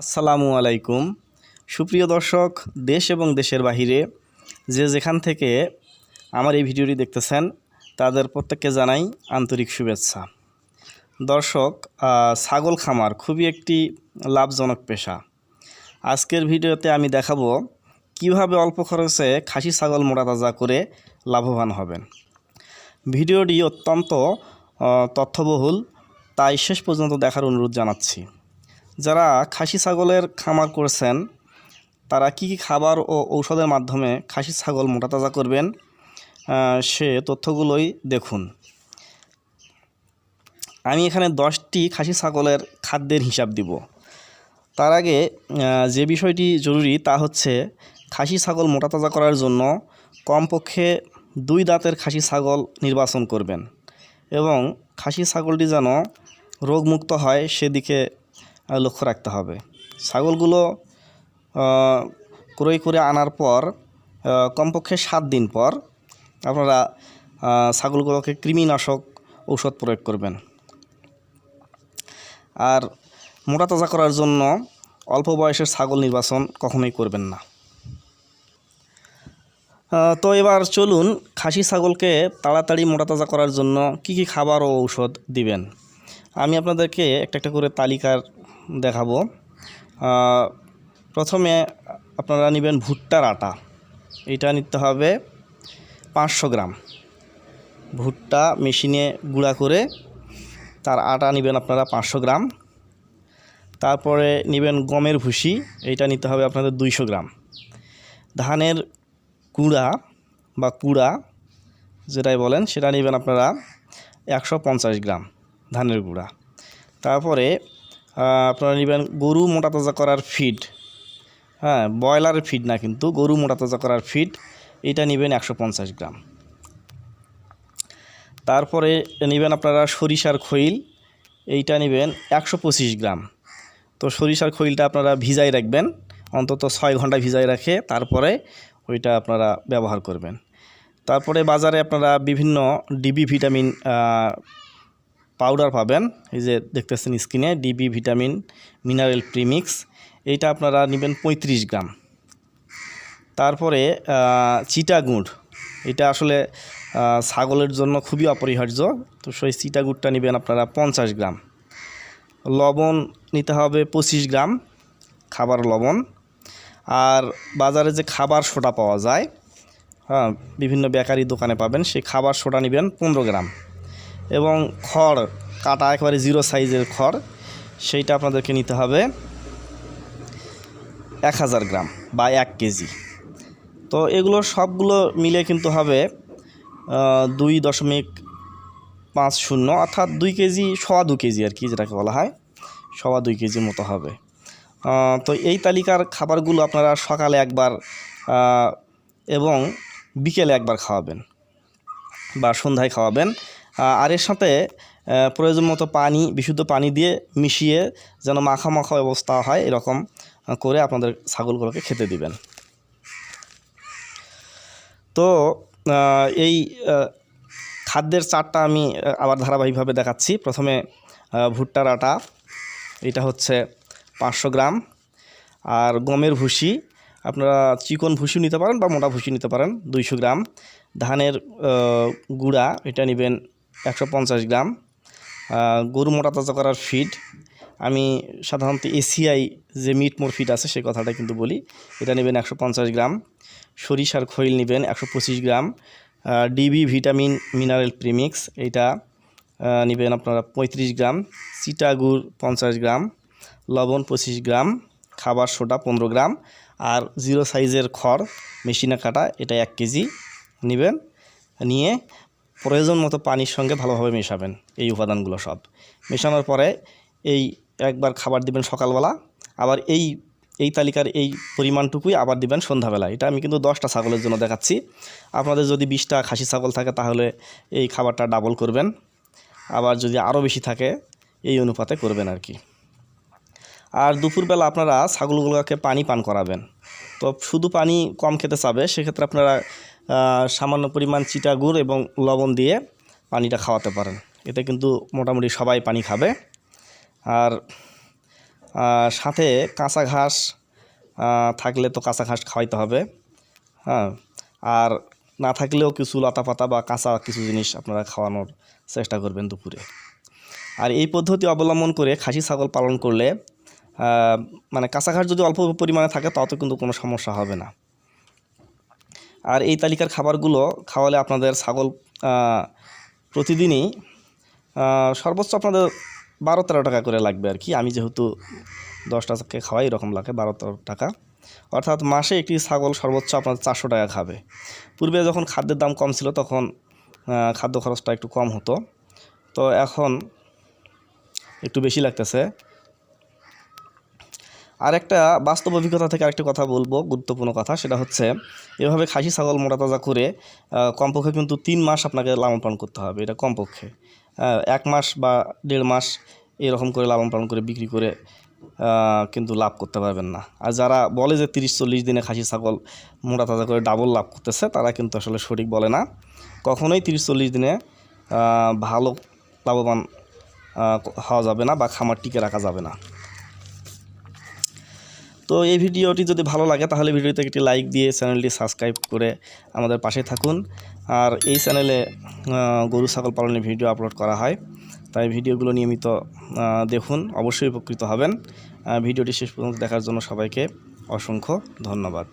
আসসালামু আলাইকুম। সুপ্রিয় দর্শক, দেশ এবং দেশের বাহিরে যে যেখান থেকে আমার এই ভিডিওটি দেখতেছেন, তাদের প্রত্যেককে জানাই আন্তরিক শুভেচ্ছা। দর্শক ছাগল খামার খুবই একটি লাভজনক পেশা। আজকের ভিডিওতে আমি দেখাবো কীভাবে অল্প খরচে খাসি ছাগল মোটা তাজা করে লাভবান হবেন। ভিডিওটি অত্যন্ত তথ্যবহুল, তাই শেষ পর্যন্ত দেখার অনুরোধ জানাচ্ছি। যারা খাসি ছাগলের খামার করছেন, তারা কি কি খাবার ও ঔষধের মাধ্যমে খাসি ছাগল মোটা তাজা করবেন সে তথ্যগুলোই দেখুন। আমি এখানে দশটি খাসি ছাগলের খাদ্যের হিসাব দিব। তার আগে যে বিষয়টি জরুরি তা হচ্ছে, খাসি ছাগল মোটা তাজা করার জন্য কমপক্ষে দুই দাঁতের খাসি ছাগল নির্বাচন করবেন এবং খাসি ছাগলটি যেন রোগমুক্ত হয় সেদিকে লক্ষ্য রাখতে হবে। ছাগলগুলো ক্রয় করে আনার পর কমপক্ষে সাত দিন পর আপনারা ছাগলগুলোকে কৃমিনাশক ঔষধ প্রয়োগ করবেন। আর মোটা তাজা করার জন্য অল্প বয়সের ছাগল নির্বাচন কখনোই করবেন না। তো এবার চলুন খাসি ছাগলকে তাড়াতাড়ি মোটা তাজা করার জন্য কি কি খাবার ও ঔষধ দিবেন। আমি আপনাদেরকে একটা একটা করে তালিকার দেখাবো। প্রথমে আপনারা নেবেন ভুট্টার আটা। এটা নিতে হবে পাঁচশো গ্রাম। ভুট্টা মেশিনে গুঁড়া করে তার আটা নেবেন আপনারা পাঁচশো গ্রাম। তারপরে নেবেন গমের ভুসি এইটা নিতে হবে আপনাদের দুইশো গ্রাম। ধানের কুড়া বা কুড়া, যেটাই বলেন, সেটা নেবেন আপনারা একশো পঞ্চাশ গ্রাম ধানের গুঁড়া। তারপরে আপনারা নেবেন গরু মোটা তাজা করার ফিড হ্যাঁ ব্রয়লারের ফিড না কিন্তু, গরু মোটা তাজা করার ফিড এটা নেবেন একশো পঞ্চাশ গ্রাম। তারপরে নেবেন আপনারা সরিষার খৈল। এইটা নেবেন একশো পঁচিশ গ্রাম। তো সরিষার খৈলটা আপনারা ভিজাই রাখবেন। অন্তত ছয় ঘণ্টা ভিজাই রাখে তারপরে ওইটা আপনারা ব্যবহার করবেন। তারপরে বাজারে আপনারা বিভিন্ন ডিবি ভিটামিন পাউডার পাবেন। এই যে দেখতেছেন স্ক্রিনে ডিবি ভিটামিন মিনারেল প্রিমিক্স। এইটা আপনারা নেবেন পঁয়ত্রিশ গ্রাম। তারপরে চিটা গুড়। এটা আসলে ছাগলের জন্য খুবই অপরিহার্য। তো সেই চিটা গুড়টা নেবেন আপনারা পঞ্চাশ গ্রাম। লবণ নিতে হবে পঁচিশ গ্রাম, খাবার লবণ। আর বাজারে যে খাবার সোডা পাওয়া যায় হ্যাঁ বিভিন্ন বেকারি দোকানে পাবেন, সেই খাবার সোডা নেবেন পনেরো গ্রাম। এবং খড়, কাটা একেবারে জিরো সাইজের খড়, সেইটা আপনাদেরকে নিতে হবে এক হাজার গ্রাম বা এক কেজি। তো এগুলো সবগুলো মিলে কিন্তু হবে দুই দশমিক পাঁচ শূন্য, অর্থাৎ দুই কেজি, সওয়া দু কেজি আর কি যেটাকে বলা হয়, সওয়া দুই কেজির মতো হবে। তো এই তালিকার খাবারগুলো আপনারা সকালে একবার এবং বিকেলে একবার খাওয়াবেন বা সন্ধ্যায় খাওয়াবেন। আর এর সাথে প্রয়োজন মতো পানি, বিশুদ্ধ পানি দিয়ে মিশিয়ে যেন মাখা মাখা অবস্থা হয়, এরকম করে আপনাদের ছাগলগুলোকে খেতে দিবেন। তো এই খাদ্যের চারটা আমি আবার ধারাবাহিকভাবে দেখাচ্ছি। প্রথমে ভুট্টার আটা, এটা হচ্ছে পাঁচশো গ্রাম। আর গমের ভুসি, আপনারা চিকন ভুসি নিতে পারেন বা মোটা ভুসি নিতে পারেন, দুইশো গ্রাম। ধানের গুঁড়া, এটা নেবেন একশো পঞ্চাশ গ্রাম। গরু মোটা তাজা করার ফিড আমি সাধারণত এসিআই যে মিট মোর ফিড আছে সে কথাটা কিন্তু বলি। এটা নেবেন একশো পঞ্চাশ গ্রাম। সরিষার খৈল নেবেন একশো পঁচিশ গ্রাম। DB vitamin mineral premix ah, নেবেন আপনারা পঁয়ত্রিশ গ্রাম। চিটাগুড় পঞ্চাশ গ্রাম। লবণ পঁচিশ গ্রাম। খাবার সোডা পনেরো গ্রাম। আর জিরো সাইজের খড় মেশিনে কাটা এটা এক কেজি। নেবেন। নিয়ে প্রয়োজন মতো পানির সঙ্গে ভালোভাবে মেশাবেন, এই উপাদানগুলো সব। মেশানোর পরে এই একবার খাবার দিবেন সকালবেলা, আবার এই এই তালিকার এই পরিমাণটুকুই আবার দিবেন সন্ধ্যাবেলা। এটা আমি কিন্তু দশটা ছাগলের জন্য দেখাচ্ছি। আপনাদের যদি বিশটা খাসি ছাগল থাকে, তাহলে এই খাবারটা ডাবল করবেন। আবার যদি আরও বেশি থাকে, এই অনুপাতে করবেন আর কি। আর দুপুরবেলা আপনারা ছাগলগুলোকে পানি পান করাবেন। তো শুধু পানি কম খেতে চাবে, সেক্ষেত্রে আপনারা সামান্য পরিমাণ চিটা গুড় এবং লবণ দিয়ে পানিটা খাওয়াতে পারেন। এতে কিন্তু মোটামুটি সবাই পানি খাবে। আর সাথে কাঁচা ঘাস থাকলে তো কাঁচা ঘাস খাওয়াইতে হবে। হ্যাঁ আর না থাকলেও কিছু লতা পাতা বা কাঁচা কিছু জিনিস আপনারা খাওয়ানোর চেষ্টা করবেন দুপুরে। আর এই পদ্ধতি অবলম্বন করে খাসি ছাগল পালন করলে মানে কাঁচা ঘাস যদি অল্প পরিমাণে থাকে তাতে কিন্তু কোনো সমস্যা হবে না। আর এই তালিকার খাবারগুলো খাওয়ালে আপনাদের ছাগল প্রতিদিনই সর্বোচ্চ আপনাদের বারো তেরো টাকা করে লাগবে আর কি। আমি যেহেতু দশটাকে খাওয়াই, এরকম লাগে বারো তেরো টাকা। অর্থাৎ মাসে একটি ছাগল সর্বোচ্চ আপনার চারশো টাকা খাবে। পূর্বে যখন খাদ্যের দাম কম ছিল, তখন খাদ্য খরচটা একটু কম হতো। তো এখন একটু বেশি লাগতেছে। আর একটা বাস্তব অভিজ্ঞতা থেকে আরেকটা কথা বলব, গুরুত্বপূর্ণ কথা, সেটা হচ্ছে এভাবে খাসি, ছাগল মোটা তাজা করে কমপক্ষে কিন্তু তিন মাস আপনাকে লালন পালন করতে হবে, এটা কমপক্ষে। এক মাস বা দেড় মাস এরকম করে লালন পালন করে বিক্রি করে কিন্তু লাভ করতে পারবেন না। আর যারা বলে যে তিরিশ, চল্লিশ দিনে খাসি, ছাগল মোটা তাজা করে ডাবল লাভ করতেছে, তারা কিন্তু আসলে সঠিক বলে না। কখনোই তিরিশ, চল্লিশ দিনে ভালো লাভবান হওয়া যাবে না বা খামার টিকে রাখা যাবে না। তো এই ভিডিওটি যদি ভালো লাগে, তাহলে ভিডিওতে একটি লাইক দিয়ে চ্যানেলটি সাবস্ক্রাইব করে আমাদের পাশে থাকুন। আর এই চ্যানেলে গরু, ছাগল পালনের ভিডিও আপলোড করা হয়। তাই ভিডিওগুলো নিয়মিত দেখুন, অবশ্যই উপকৃত হবেন। ভিডিওটি শেষ পর্যন্ত দেখার জন্য সবাইকে অসংখ্য ধন্যবাদ।